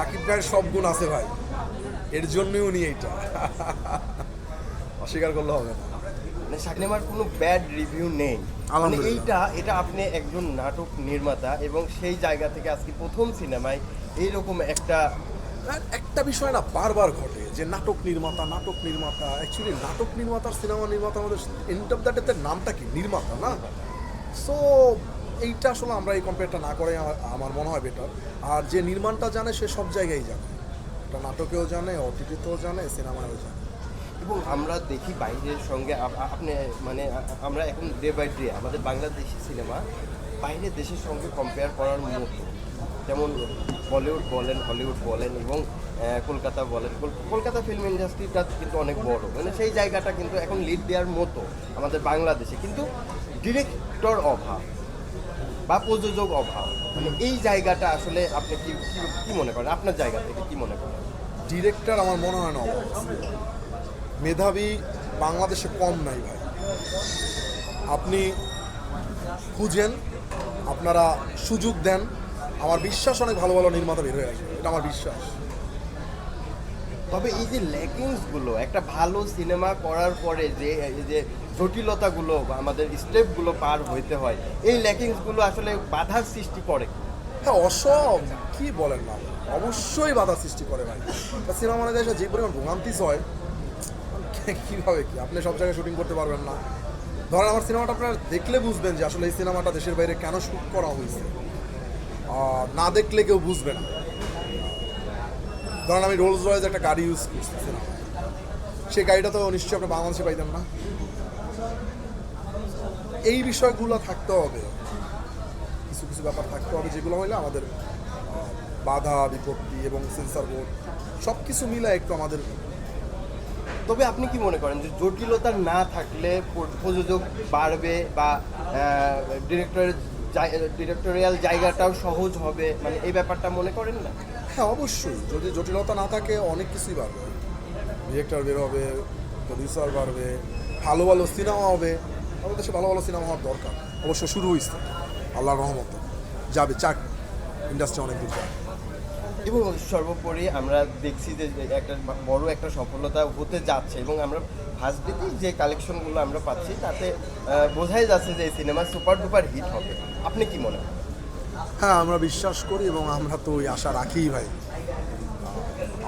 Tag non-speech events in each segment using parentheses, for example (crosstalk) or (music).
সাকিব ভাইয়ের সব গুণ আছে ভাই। এর জন্যই উনি এইটা। অস্বীকার করলে হবে না। মানে সিনেমার কোনো ব্যাড রিভিউ নেই। মানে এইটা এটা আপনি একজন নাটক নির্মাতা এবং সেই জায়গা থেকে আজকে প্রথম সিনেমায় এইরকম একটা একটা বিষয় না বারবার ঘটে যে নাটক নির্মাতা নাটক নির্মাতা অ্যাকচুয়ালি নাটক নির্মাতার সিনেমা নির্মাতা আমাদের এন্ড অফ দ্য ডেতে নামটা কি? নির্মাতা না? সো এইটা আসলে আমরা এই কম্পেয়ারটা না করে আমার মনে হয় বেটার আর যে নির্মাণটা জানে সে সব জায়গায় জানে। এটা নাটকেও জানে অতিথিতেও জানে, সিনেমায়ও জানে। এবং আমরা দেখি বাইরের সঙ্গে আপনি মানে আমরা এখন ডে বাই ডে আমাদের বাংলাদেশি সিনেমা বাইরের দেশের সঙ্গে কম্পেয়ার করার মতো। যেমন বলিউড বলেন, হলিউড বলেন এবং কলকাতা বলেন। কলকাতা ফিল্ম ইন্ডাস্ট্রিটা কিন্তু অনেক বড়। মানে সেই জায়গাটা কিন্তু এখন লিড দেওয়ার মতো আমাদের বাংলাদেশে। কিন্তু ডিরেক্টর অভাব। বা প্রযোজক অভাব। মানে এই জায়গাটা আসলে আপনি কি, কি- মনে করেন? আপনার জায়গা থেকে কি মনে করেন? ডিরেক্টর আমার মনে হয় না মেধাবী বাংলাদেশে কম নাই ভাই। আপনি খুঁজেন, আপনারা সুযোগ দেন। আমার বিশ্বাস অনেক ভালো ভালো নির্মাতা বের হয়ে আসবে। এটা আমার বিশ্বাস। তবে এই যে ল্যাকিংসগুলো একটা ভালো সিনেমা করার পরে যে, এই যে জটিলতাগুলো আমাদের স্টেপগুলো পার হইতে হয়, এই ল্যাকিংসগুলো আসলে বাধার সৃষ্টি করে। হ্যাঁ অসম, কি বলেন না? অবশ্যই বাধা সৃষ্টি করে ভাই। সিনেমা মানে দেশে যে পরিমাণ ভোগান্তিস হয় কীভাবে কি? আপনি সব জায়গায় শুটিং করতে পারবেন না। ধরেন আমার সিনেমাটা আপনারা দেখলে বুঝবেন যে, আসলে এই সিনেমাটা দেশের বাইরে কেন শ্যুট করা হয়েছে। না দেখলে কেউ বুঝবে না। ধরেন আমি রোলস রয়েজ একটা গাড়ি ইউজ করছি সেই গাড়িটা তো নিশ্চয়ই আপনি বাংলাদেশে পাইতাম না। এই বিষয়গুলো থাকতে হবে। কিছু কিছু ব্যাপার থাকতে হবে যেগুলো হইলে আমাদের বাধা, বিপত্তি এবং সেন্সার বোর্ড সব কিছু মিলে একটু আমাদের তবে আপনি কি মনে করেন যে জটিলতা না থাকলে প্রযোজক বাড়বে বা ডিরেক্টরের ডিরেক্টোরিয়াল জায়গাটাও সহজ হবে? মানে এই ব্যাপারটা মনে করেন না? হ্যাঁ অবশ্যই। যদি জটিলতা না থাকে, অনেক কিছুই বাড়বে। ডিরেক্টর বের হবে প্রডিউসার বাড়বে, ভালো ভালো সিনেমা হবে। আমাদের দেশে ভালো ভালো সিনেমা হওয়ার দরকার। অবশ্য শুরু হয়েছে আল্লাহ রহমত। যাবে, চাক। ইন্ডাস্ট্রি অনেক দূর যাবে। এবং সর্বোপরি আমরা দেখছি যে একটা বড় একটা সফলতা হতে যাচ্ছে এবং আমরা ফার্স্ট ডেতে যে কালেকশনগুলো আমরা পাচ্ছি, তাতে বোঝাই যাচ্ছে যে এই সিনেমা সুপার ডুপার হিট হবে। আপনি কি মনে করেন? হ্যাঁ আমরা বিশ্বাস করি এবং আমরা তো ওই আশা রাখিই ভাই।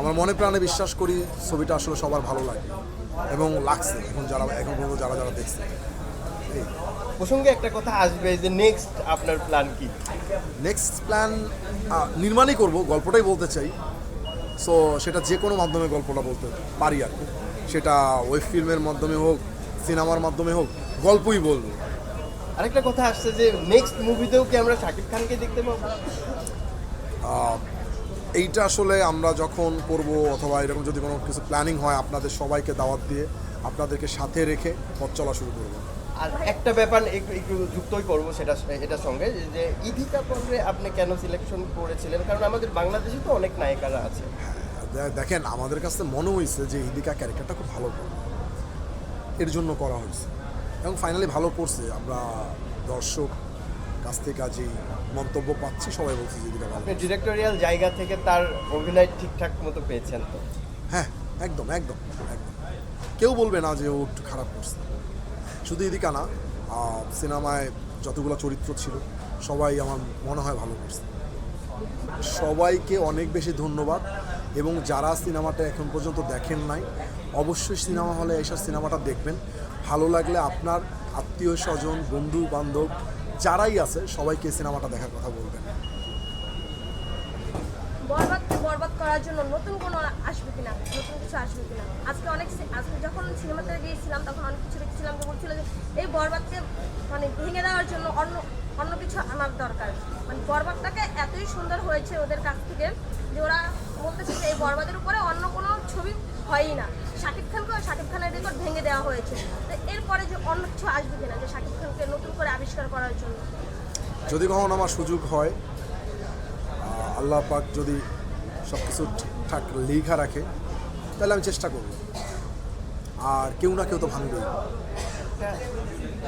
আমার মনে প্রাণে বিশ্বাস করি ছবিটা আসলে সবার ভালো লাগে এবং লাগছে। এখন যারা এখন পর্যন্ত যারা যারা দেখছে। প্রসঙ্গে একটা কথা আসবে যে নেক্সট আপনার প্ল্যান কি? নেক্সট প্ল্যান নির্মাণই করব গল্পটাই বলতে চাই। সো সেটা যে কোনো মাধ্যমে গল্পটা বলতে পারি আর সেটা ওয়েব ফিল্মের মাধ্যমে হোক সিনেমার মাধ্যমে হোক গল্পই বলব। আরেকটা কথা আসছে যে নেক্সট মুভিতেও কি আমরা শাকিব খানকে দেখতে পাবো? এইটা আসলে আমরা যখন করব অথবা এরকম যদি কোনো কিছু প্ল্যানিং হয় আপনাদের সবাইকে দাওয়াত দিয়ে আপনাদেরকে সাথে রেখে পথ চলা শুরু করব। আর একটা ব্যাপার একটু একটু যুক্তই করব সেটা এটার সঙ্গে যে- ইধিকা পর্বে আপনি কেন সিলেকশন করেছিলেন? কারণ আমাদের বাংলাদেশে তো অনেক নায়িকারা আছে। দে- দেখেন আমাদের কাছে মনে হয়েছে যে ইদিকা ক্যারেক্টারটা খুব ভালো এর জন্য করা হয়েছে। এবং ফাইনালি ভালো করছে। আমরা দর্শক কাছ থেকে আজই মন্তব্য পাচ্ছি সবাই বলছে যে ইদিকা ভালো ডিরেক্টোরিয়াল জায়গা থেকে তার অভিনয় ঠিকঠাক মতো পেয়েছেন তো? হ্যাঁ একদম একদম একদম। কেউ বলবে না যে ও একটু খারাপ করছে। শুধু এদিকে না সিনেমায় যতগুলো চরিত্র ছিল সবাই আমার মনে হয় ভালো করছে। সবাইকে অনেক বেশি ধন্যবাদ। এবং যারা সিনেমাটা এখন পর্যন্ত দেখেন নাই, অবশ্যই সিনেমা হলে এসব সিনেমাটা দেখবেন। ভালো লাগলে আপনার আত্মীয় স্বজন, বন্ধু, বান্ধব, যারাই আছে, সবাইকে সিনেমাটা দেখার কথা বলবেন। বরবাদকে বরবাদ করার জন্য নতুন কোনো আসবে নতুন কিছু আসবে আজকে অনেক আজকে যখন সিনেমাতে গিয়েছিলাম, তখন অনেক কিছু দেখছিলাম যে এই বরবাদকে মানে ভেঙে জন্য অন্য অন্য কিছু আনার দরকার। মানে বরবাদটাকে এতই সুন্দর হয়েছে ওদের কাছ থেকে যে ওরা বলতেছে যে এই বরবাদের উপরে অন্য কোনো ছবি হয়ই না। শাকিব খানকেও শাকিব খানের রেকর্ড ভেঙে দেওয়া হয়েছে। তো এরপরে যে অন্য কিছু আসবে কিনা যে শাকিব খানকে নতুন করে আবিষ্কার করার জন্য? যদি কখনো আমার সুযোগ হয় আল্লাহ পাক যদি সব কিছু ঠিকঠাক লেখা রাখে তাহলে আমি চেষ্টা করব। আর কেউ না কেউ তো ভাঙবেই।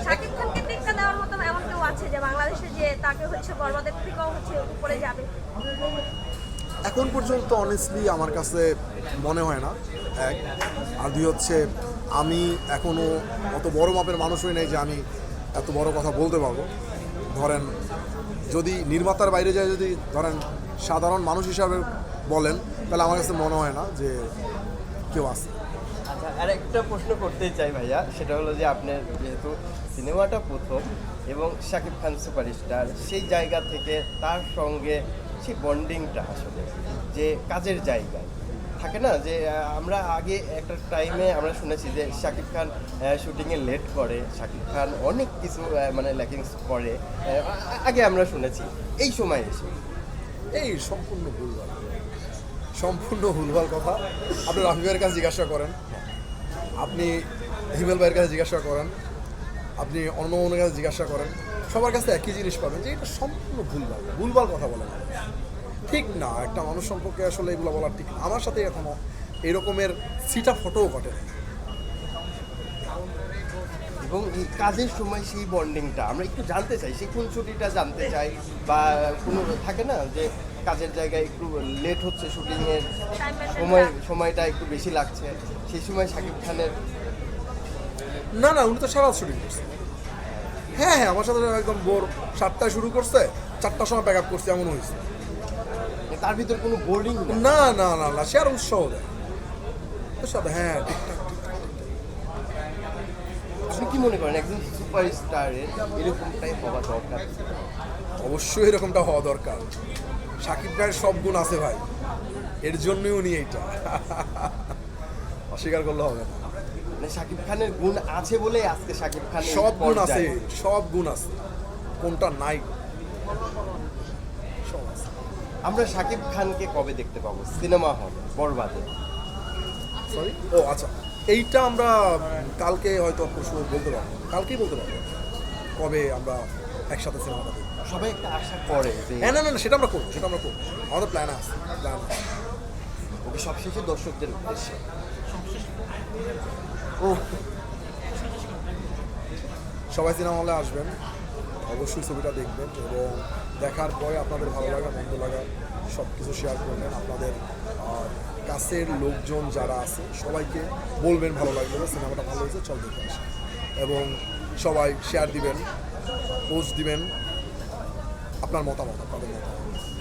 শাকিব খানকে টেক্কা দেওয়ার মতো এমন কেউ আছে যে বাংলাদেশে যে তাকে হচ্ছে বরবাদের থেকেও হচ্ছে উপরে যাবে? এখন পর্যন্ত অনেস্টলি আমার কাছে মনে হয় না, এক। আর দুই হচ্ছে, আমি এখনও অত বড় মাপের মানুষ হই নাই যে আমি এত বড় কথা বলতে পারব। ধরেন, যদি নির্মাতার বাইরে যায় যদি ধরেন সাধারণ মানুষ হিসাবে বলেন, তাহলে আমার কাছে মনে হয় না যে কেউ আছে। আচ্ছা আর একটা প্রশ্ন করতেই চাই ভাইয়া, সেটা হলো যে আপনার যেহেতু সিনেমাটা প্রথম এবং শাকিব খান সুপারস্টার, সেই জায়গা থেকে তার সঙ্গে সেই বন্ডিংটা আসলে, যে কাজের জায়গায়। থাকে না? যে আমরা আগে একটা টাইমে আমরা শুনেছি যে, শাকিব খান শুটিংয়ে লেট করে। শাকিব খান অনেক কিছু মানে ল্যাকিংস করে আগে আমরা শুনেছি। এই সময় এসে। এই সম্পূর্ণ ভুলভাল। সম্পূর্ণ ভুলভাল কথা। আপনি রাফি ভাইয়ের কাছে জিজ্ঞাসা করেন। আপনি হিমেল ভাইয়ের কাছে জিজ্ঞাসা করেন। আপনি অন্য কাছে জিজ্ঞাসা করেন। সবার কাছে একই জিনিস পাবেন যে এটা সম্পূর্ণ ভুলভাল ভুলভাল কথা বলেন ঠিক না একটা মানুষ সম্পর্কে আসলে এগুলো বলার ঠিক না। আমার সাথে এখনও এরকমের সিটা ফটোও ঘটে নাই। এবং এই কাজের সময় সেই বন্ডিংটা আমরা একটু জানতে চাই সেই কোন ছুটিটা জানতে চাই বা কোনো থাকে না যে কাজের জায়গায় একটু লেট হচ্ছে শুটিংয়ের সময় সময়টা একটু বেশি লাগছে সেই সময় শাকিব খানের না না উনি তো সারা শুটিং করছে হ্যাঁ হ্যাঁ আমার সাথে একদম ভোর সাতটায় শুরু করছে চারটার সময় ব্যাক আপ করছে এমন হয়েছে। তার ভিতরে কোনো বোর্ডিং না না না না সে আর উৎসাহ দেয়। উৎসাহ হ্যাঁ আপনি কি মনে করেন একজন সুপারস্টারের এরকমটাই হওয়া দরকার? অবশ্যই এরকমটা হওয়া দরকার। সাকিব ভাইয়ের সব গুণ আছে ভাই। এর জন্যই উনি এইটা। (laughs) অস্বীকার করলে হবে না। মানে শাকিব খানের গুণ আছে বলে আজকে শাকিব খান সব গুণ আছে সব গুণ আছে। কোনটা নাই? সব আছে। আমরা শাকিব খানকে কবে দেখতে পাবো? Cinema hall বরবাদে। সরি ও আচ্ছা। এইটা আমরা কালকে হয়তো পরশু বলতে পারব কালকেই বলতে পারব। কবে আমরা একসাথে সিনেমাটা দেখব? সবাই একটা আশা করে যে হ্যাঁ না না না সেটা আমরা করব সেটা আমরা করব। আমাদের প্ল্যান আছে প্ল্যান আছে। ওকে সবশেষে দর্শকদের উদ্দেশ্যে। ও সবাই সিনেমা হলে আসবেন, অবশ্যই ছবিটা দেখবেন এবং দেখার পরে আপনাদের ভালো লাগা, মন্দ লাগা সব কিছু শেয়ার করবেন। আপনাদের কাছের লোকজন যারা আছে, সবাইকে বলবেন ভালো লাগবে সিনেমাটা ভালো হয়েছে, চল দেখে আসি। এবং সবাই শেয়ার দিবেন পোস্ট দিবেন, আপনার মতামত, আপনাদের মতামত।